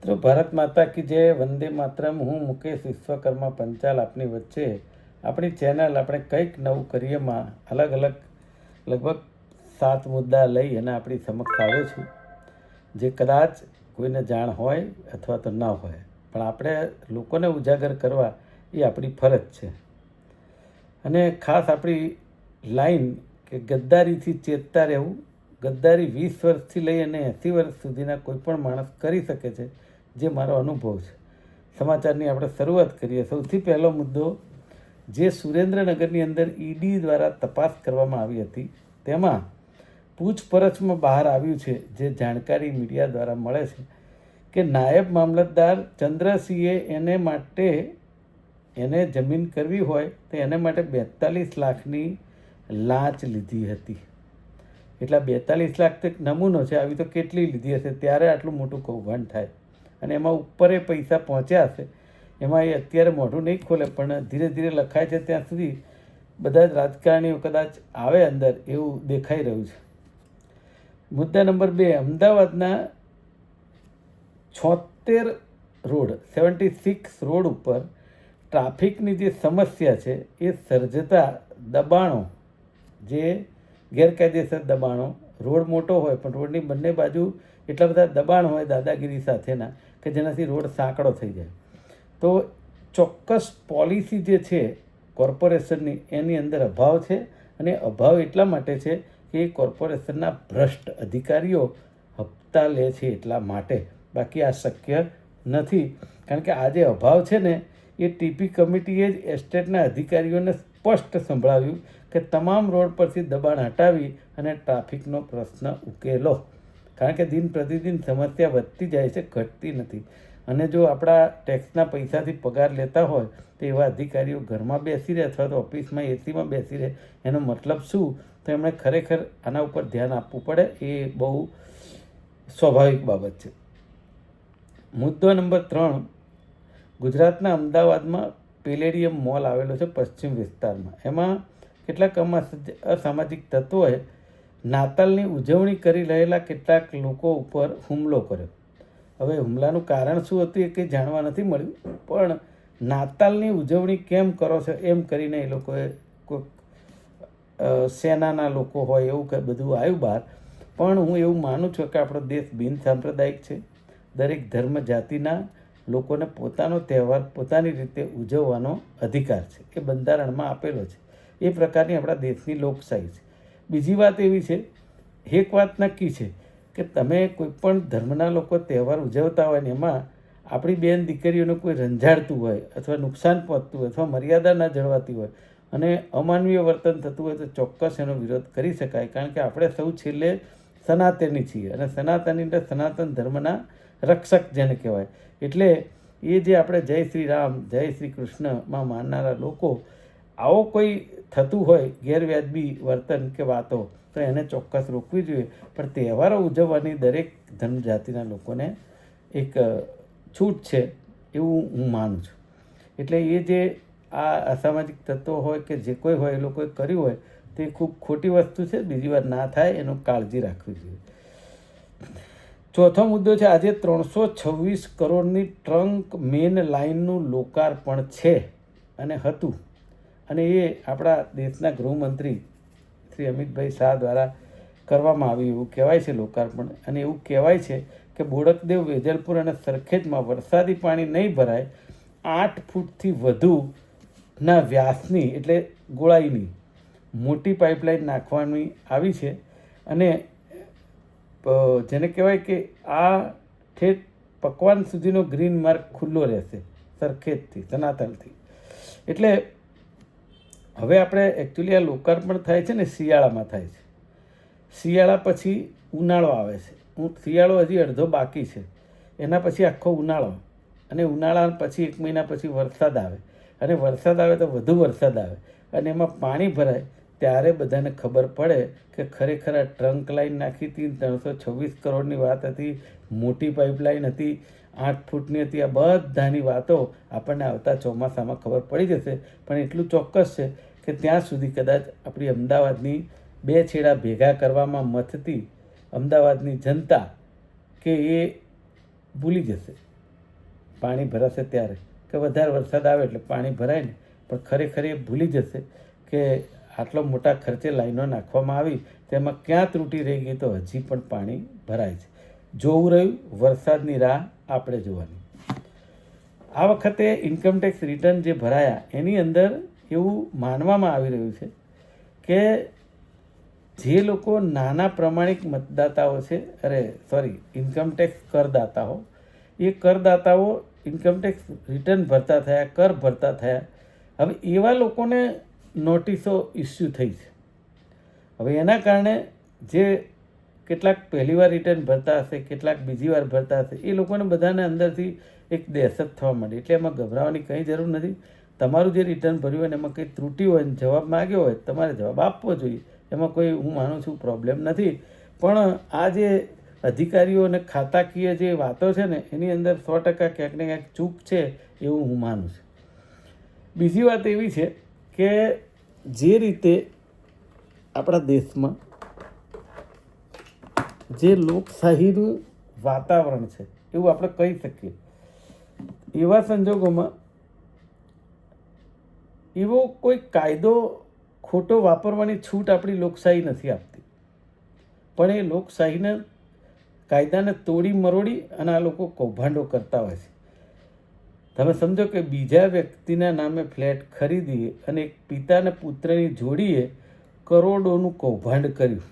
મિત્રો ભારત માતા કી જય, વંદે માતરમ. હું મુકેશ વિશ્વકર્મા પંચાલ આપની વચ્ચે આપણી ચેનલ આપણે કંઈક નવું કરીએમાં અલગ અલગ લગભગ સાત મુદ્દા લઈ અને આપણી સમક્ષ આવ્યો છું. જે કદાચ કોઈને જાણ હોય અથવા તો ન હોય, પણ આપણે લોકોને ઉજાગર કરવા એ આપણી ફરજ છે. અને ખાસ આપણી લાઈન કે ગદ્દારીથી ચેતતા રહેવું, ગદ્દારી વીસ વર્ષથી લઈ અને એંસી વર્ષ સુધીના કોઈ પણ માણસ કરી શકે છે જે મારો અનુભવ છે. સમાચારની આપણે શરૂઆત કરીએ. સૌથી પહેલો મુદ્દો, જે સુરેન્દ્રનગરની અંદર ઈડી દ્વારા તપાસ કરવામાં આવી હતી, તેમાં પૂછપરછમાં બહાર આવ્યું છે, જે જાણકારી મીડિયા દ્વારા મળે છે કે નાયબ મામલતદાર ચંદ્રસિંહે એને માટે, એને જમીન કરવી હોય તો એને માટે બેતાલીસ લાખની લાંચ લીધી હતી. એટલા બેતાલીસ લાખ તો એક નમૂનો છે. આવી તો કેટલી લીધી હશે? ત્યારે આટલું મોટું કૌભાંડ થાય. અને એમાં ઉપર એ પૈસા પહોંચ્યા હશે. એમાં એ અત્યારે મોઢું નહીં ખોલે, પણ ધીરે ધીરે લખાય છે ત્યાં સુધી બધા જ રાજકારણીઓ કદાચ આવે અંદર એવું દેખાઈ રહ્યું છે. મુદ્દા નંબર બે, અમદાવાદના છોતેર રોડ, સેવન્ટી સિક્સ રોડ ઉપર ટ્રાફિકની જે સમસ્યા છે, એ સર્જતા દબાણો, જે ગેરકાયદેસર દબાણો, રોડ મોટો હોય, પણ રોડની બંને બાજુ એટલા બધા દબાણ હોય દાદાગીરી સાથેના કે જેનાથી રોડ સાંકડો થઈ જાય. તો ચોક્કસ પોલિસી જે છે કોર્પોરેશનની એની અંદર અભાવ છે અને અભાવ એટલા માટે છે કે એ કોર્પોરેશનના ભ્રષ્ટ અધિકારીઓ હપ્તા લે છે એટલા માટે. બાકી આ શક્ય નથી. કારણ કે આ જે અભાવ છે ને, એ ટીપી કમિટીએ જ એસ્ટેટના અધિકારીઓને સ્પષ્ટ સંભળાવ્યું કે તમામ રોડ પરથી દબાણ હટાવી અને ટ્રાફિકનો પ્રશ્ન ઉકેલો. કારણ કે દિન પ્રતિદિન સમસ્યા વધતી જાય છે, ઘટતી નથી. અને જો આપણા ટેક્સના પૈસાથી પગાર લેતા હોય, તો એવા અધિકારીઓ ઘરમાં બેસી રહે અથવા તો ઓફિસમાં એસીમાં બેસી રહે. એનો મતલબ શું? તો એમણે ખરેખર આના ઉપર ધ્યાન આપવું પડે. એ બહુ સ્વાભાવિક બાબત છે. મુદ્દો નંબર ત્રણ. ગુજરાતના અમદાવાદમાં પેલેડિયમ મોલ આવેલો છે પશ્ચિમ વિસ્તારમાં. એમાં કેટલાક અસામાજિક તત્વોએ નાતાલની ઉજવણી કરી રહેલા કેટલાક લોકો ઉપર હુમલો કર્યો. હવે હુમલાનું કારણ શું હતું એ કંઈ જાણવા નથી મળ્યું, પણ નાતાલની ઉજવણી કેમ કરો છો એમ કરીને એ લોકોએ કોઈક સેનાના લોકો હોય એવું કંઈ બધું આવ્યું બહાર. પણ હું એવું માનું છું કે આપણો દેશ બિન સાંપ્રદાયિક છે. દરેક ધર્મ જાતિના લોકોને પોતાનો તહેવાર, પોતાની રીતે ઉજવવાનો અધિકાર છે. એ બંધારણમાં આપેલો છે. એ પ્રકારની આપણા દેશની લોકશાહી છે. બીજી વાત એવી છે, એક વાત નક્કી છે કે તમે કોઈ પણ ધર્મના લોકો તહેવાર ઉજવતા હોય ને એમાં આપણી બેન દીકરીઓને કોઈ રંજાડતું હોય અથવા નુકસાન પહોંચતું હોય અથવા મર્યાદા ના જળવાતી હોય અને અમાનવીય વર્તન થતું હોય તો ચોક્કસ એનો વિરોધ કરી શકાય. કારણ કે આપણે સૌ છેલ્લે સનાતની છીએ અને સનાતની એટલે સનાતન ધર્મના રક્ષક જેને કહેવાય. એટલે એ જે આપણે જય શ્રી રામ, જય શ્રી કૃષ્ણમાં માનનારા લોકો આવો કોઈ થતું હોય, ગેરવ્યાજબી વર્તન કે વાતો, તો એને ચોક્કસ રોકવી જોઈએ. પણ તહેવારો ઉજવવાની દરેક ધર્મજાતિના લોકોને એક છૂટ છે એવું હું માનું છું. એટલે એ જે આ અસામાજિક તત્વો હોય કે જે કોઈ હોય, એ લોકોએ કર્યું હોય, તે ખૂબ ખોટી વસ્તુ છે. બીજી વાર ના થાય, એનું કાળજી રાખવી જોઈએ. ચોથો મુદ્દો છે, આજે ત્રણસો છવ્વીસ કરોડની ટ્રંક મેન લાઇનનું લોકાર્પણ છે અને હતું. અને એ આપણા દેશના ગૃહમંત્રી શ્રી અમિતભાઈ શાહ દ્વારા કરવામાં આવ્યું, એવું કહેવાય છે લોકાર્પણ. અને એવું કહેવાય છે કે બોડકદેવ વેજલપુર અને સરખેજમાં વરસાદી પાણી નહીં ભરાય, આઠ ફૂટથી વધુના વ્યાસની, એટલે ગોળાઈની, મોટી પાઇપલાઇન નાખવાની આવી છે. અને જેને કહેવાય કે આ ઠેઠ પકવાન સુધીનો ગ્રીન માર્ક ખુલ્લો રહેશે, સરખેજથી, સનાતનથી. એટલે હવે આપણે એકચ્યુઅલી આ લોકાર્પણ થાય છે ને, શિયાળામાં થાય છે. શિયાળા પછી ઉનાળો આવે છે. હું શિયાળો હજી અડધો બાકી છે. એના પછી આખો ઉનાળો. અને ઉનાળા પછી એક મહિના પછી વરસાદ આવે. અને વરસાદ આવે તો વધુ વરસાદ આવે. અને એમાં પાણી ભરાય ત્યારે બધાને ખબર પડે કે ખરેખર આ ટ્રંક લાઈન નાખી હતી ત્રણસો છવ્વીસ કરોડની વાત હતી, મોટી પાઇપલાઇન હતી, આઠ ફૂટની હતી, આ બધાની વાતો આપણને આવતા ચોમાસામાં ખબર પડી જશે. પણ એટલું ચોક્કસ છે કે ત્યાં સુધી કદાચ આપણી અમદાવાદની બે છેડા ભેગા કરવામાં મથતી અમદાવાદની જનતા કે એ ભૂલી જશે. પાણી ભરાશે ત્યારે. કે વધારે વરસાદ આવે એટલે પાણી ભરાય ને, પણ ખરેખર એ ભૂલી જશે કે આટલો મોટા ખર્ચે લાઈનો નાખવામાં આવી તેમાં ક્યાં ત્રુટી રહી ગઈ તો હજી પણ પાણી ભરાય છે. જોવું રહ્યું, વરસાદની રાહ આપણે જોવાની. આ વખતે ઇન્કમટેક્સ રિટર્ન જે ભરાયા, એની અંદર એવું માનવામાં આવી રહ્યું છે કે જે લોકો નાના પ્રમાણિક મતદાતાઓ છે, અરે સોરી ઇન્કમટેક્સ કરદાતાઓ, એ કરદાતાઓ ઇન્કમટેક્સ રિટર્ન ભરતા થયા, કર ભરતા થયા, હવે એવા લોકોને નોટિસો ઇસ્યુ થઈ છે. હવે એના કારણે જે કેટલાક પહેલીવાર રિટર્ન ભરતા હશે, કેટલાક બીજી વાર ભરતા હશે, એ લોકોને બધાને અંદરથી એક દહેશત થવા માંડી. એટલે એમાં ગભરાવાની કંઈ જરૂર નથી. તમારું જે રિટર્ન ભર્યું હોય ને એમાં કંઈ ત્રુટી હોય ને જવાબ માગ્યો હોય, તમારે જવાબ આપવો જોઈએ. એમાં કોઈ હું માનું છું પ્રોબ્લેમ નથી. પણ આ જે અધિકારીઓ અને ખાતાકીય જે વાતો છે ને, એની અંદર સો ટકા ક્યાંક ને ક્યાંક ચૂક છે એવું હું માનું છું. બીજી વાત એવી છે કે જે રીતે આપણા દેશમાં જે લોકશાહીનું વાતાવરણ છે, એવું આપણે કહી શકીએ. એવા સંજોગોમાં એવો કોઈ કાયદો ખોટો વાપરવાની છૂટ આપણી લોકશાહી નથી આપતી. પણ એ લોકશાહીને કાયદાને તોડી મરોડી અને આ લોકો કૌભાંડો કરતા હોય છે. તમે સમજો કે બીજા વ્યક્તિના નામે ફ્લેટ ખરીદી અને એક પિતાને પુત્રની જોડીએ કરોડોનું કૌભાંડ કર્યું.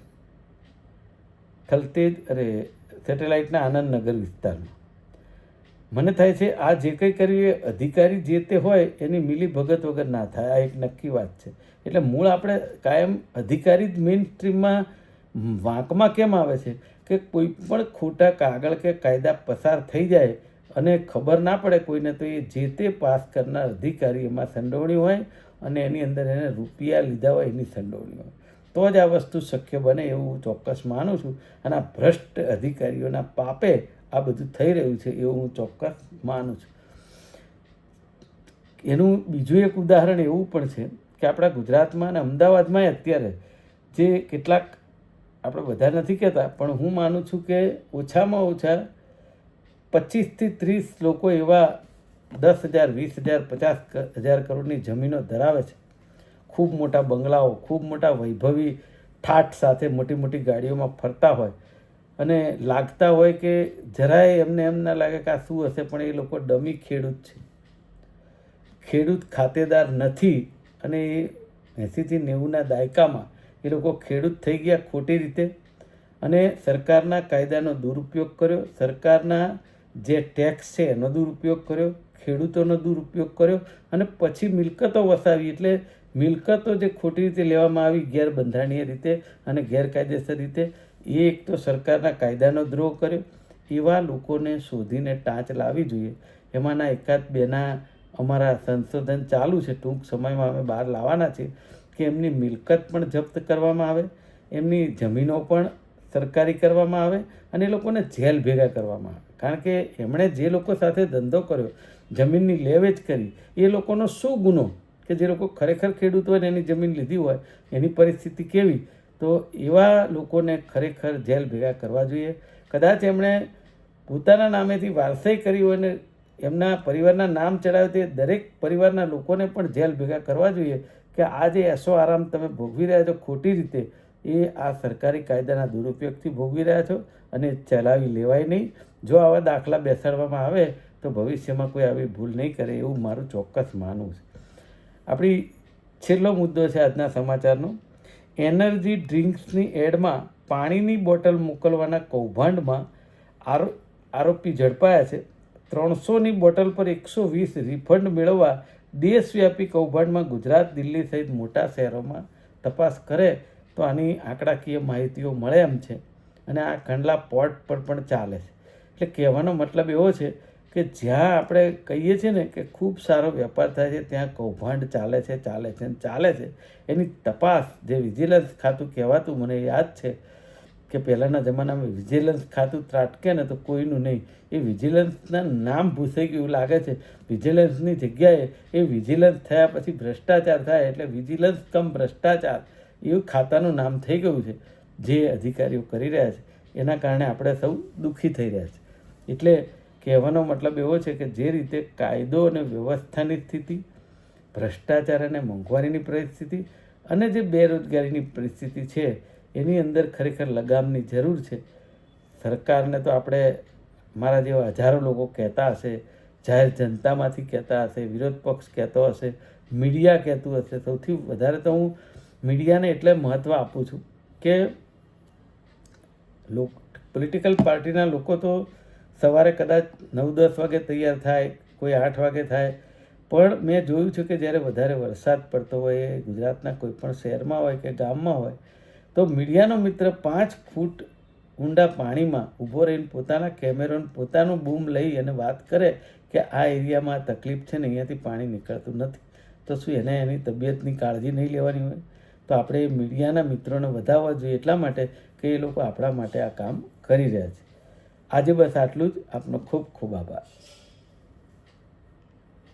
થલતેજ, અરે, સેટેલાઇટના આનંદનગર વિસ્તારમાં. મને થાય છે, આ જે કંઈ કર્યું એ અધિકારી જે તે હોય એની મિલી ભગત વગર ના થાય. આ એક નક્કી વાત છે. એટલે મૂળ આપણે કાયમ અધિકારી જ મેઇન સ્ટ્રીમમાં વાંકમાં કેમ આવે છે? કે કોઈ પણ ખોટા કાગળ કે કાયદા પસાર થઈ જાય અને ખબર ના પડે કોઈને, તો એ જે તે પાસ કરનાર અધિકારી એમાં સંડોવણી હોય અને એની અંદર એને રૂપિયા લીધા હોય એની સંડોવણી હોય. તો જ આ વસ્તુ શક્ય બને એવું ચોક્કસ માનું છું. અને આ ભ્રષ્ટ અધિકારીઓના પાપે આ બધું થઈ રહ્યું છે એવું હું ચોક્કસ માનું છું. એનું બીજું એક ઉદાહરણ એવું પણ છે કે આપણા ગુજરાતમાં અને અમદાવાદમાં અત્યારે જે કેટલાક આપણે બધા નથી કહેતા, પણ હું માનું છું કે ઓછામાં ઓછા પચીસથી ત્રીસ લોકો એવા દસ હજાર, વીસ હજાર, પચાસ હજાર કરોડની જમીનો ધરાવે છે. ખૂબ મોટા બંગલાઓ, ખૂબ મોટા વૈભવી ઠાઠ સાથે મોટી મોટી ગાડીઓમાં ફરતા હોય. અને લાગતા હોય કે જરાય એમને એમ ના લાગે કે આ શું હશે, પણ એ લોકો ડમી ખેડૂત છે. ખેડૂત ખાતેદાર નથી અને એ એંસીથી નેવુંના દાયકામાં એ લોકો ખેડૂત થઈ ગયા ખોટી રીતે અને સરકારના કાયદાનો દુરુપયોગ કર્યો. સરકારના જે ટેક્સ છે એનો દુરુપયોગ કર્યો, ખેડૂતોનો દુરુપયોગ કર્યો અને પછી મિલકતો વસાવી. એટલે મિલકતો જે ખોટી રીતે લેવામાં આવી ગેરબંધારણીય રીતે અને ગેરકાયદેસર રીતે એ એક તો સરકારના કાયદાનો દ્રોહ કર્યો, એવા લોકોને શોધીને ટાંચ લાવવી જોઈએ. એમાંના એકાદ બેના અમારા સંશોધન ચાલુ છે, ટૂંક સમયમાં અમે બહાર લાવવાના છીએ કે એમની મિલકત પણ જપ્ત કરવામાં આવે, એમની જમીનો પણ સરકારી કરવામાં આવે અને એ લોકોને જેલ ભેગા કરવામાં આવે. કારણ કે એમણે જે લોકો સાથે ધંધો કર્યો, જમીનની લેવેચ કરી, એ લોકોનો શું ગુનો? કે જે લોકો ખરેખર ખેડૂત હોય ને એની જમીન લીધી હોય, એની પરિસ્થિતિ કેવી? તો એવા લોકોને ખરેખર જેલ ભેગા કરવા જોઈએ. કદાચ એમણે પોતાના નામેથી વારસાઈ કરી હોય ને એમના પરિવારના નામ ચડાવે તે દરેક પરિવારના લોકોને પણ જેલ ભેગા કરવા જોઈએ કે આ જે એસો આરામ તમે ભોગવી રહ્યા છો ખોટી રીતે, એ આ સરકારી કાયદાના દુરુપયોગથી ભોગવી રહ્યા છો અને ચલાવી લેવાય નહીં. જો આવા દાખલા બેસાડવામાં આવે તો ભવિષ્યમાં કોઈ આવી ભૂલ નહીં કરે એવું મારું ચોક્કસ માનવું છે. આપણી છેલ્લો મુદ્દો છે આજના સમાચારનો. એનર્જી ડ્રિંક્સની એડમાં પાણીની બોટલ મોકલવાના કૌભાંડમાં આરો, આરોપી ઝડપાયા છે. ત્રણસોની બોટલ પર એકસો વીસ રિફંડ મેળવવા દેશવ્યાપી કૌભાંડમાં ગુજરાત, દિલ્હી સહિત મોટા શહેરોમાં તપાસ કરે તો આની આંકડાકીય માહિતીઓ મળે એમ છે. અને આ કંડલા પોર્ટ પર પણ ચાલે છે. એટલે કહેવાનો મતલબ એવો છે કે જ્યાં આપણે કહીએ છીએ ને કે ખૂબ સારો વેપાર થાય છે, ત્યાં કૌભાંડ ચાલે છે ચાલે છે ને ચાલે છે, એની તપાસ જે વિજિલન્સ ખાતું કહેવાતું, મને યાદ છે કે પહેલાંના જમાનામાં વિજિલન્સ ખાતું ત્રાટકે ને તો કોઈનું નહીં. એ વિજિલન્સના નામ ભૂસાઈ ગયું લાગે છે. વિજિલન્સની જગ્યાએ એ વિજિલન્સ થયા પછી ભ્રષ્ટાચાર થાય એટલે વિજિલન્સ કમ ભ્રષ્ટાચાર. એવું ખાતાનું નામ થઈ ગયું છે, જે અધિકારીઓ કરી રહ્યા છે. એના કારણે આપણે સૌ દુઃખી થઈ રહ્યા છે. એટલે કહેવાનો મતલબ એવો છે કે જે રીતે કાયદો અને વ્યવસ્થાની સ્થિતિ, ભ્રષ્ટાચાર અને મોંઘવારીની પરિસ્થિતિ અને જે બેરોજગારીની પરિસ્થિતિ છે, એની અંદર ખરેખર લગામની જરૂર છે. સરકારને તો આપણે મારા જેવા હજારો લોકો કહેતા હશે, જાહેર જનતામાંથી કહેતા હશે, વિરોધ પક્ષ કહેતો હશે, મીડિયા કહેતું હશે. સૌથી વધારે તો હું મીડિયાને એટલે મહત્ત્વ આપું છું કે પોલિટિકલ પાર્ટીના લોકો તો સવારે કદાચ નવ દસ વાગે તૈયાર થાય, કોઈ આઠ વાગે થાય. પણ મેં જોયું છે કે જ્યારે વધારે વરસાદ પડતો હોય, ગુજરાતના કોઈ પણ શહેરમાં હોય કે ગામમાં હોય, તો મીડિયાનો મિત્ર પાંચ ફૂટ ઊંડા પાણીમાં ઊભો રહીને પોતાના કેમેરોને પોતાનું બૂમ લઈ અને વાત કરે કે આ એરિયામાં તકલીફ છે ને, અહીંયાથી પાણી નીકળતું નથી. તો શું એને એની તબિયતની કાળજી નહીં લેવાની હોય? તો આપણે મીડિયાના મિત્રોને વધારવા જોઈએ એટલા માટે કે એ લોકો આપણા માટે આ કામ કરી રહ્યા છે. આજે બસ આટલું જ. આપનો ખૂબ ખૂબ આભાર.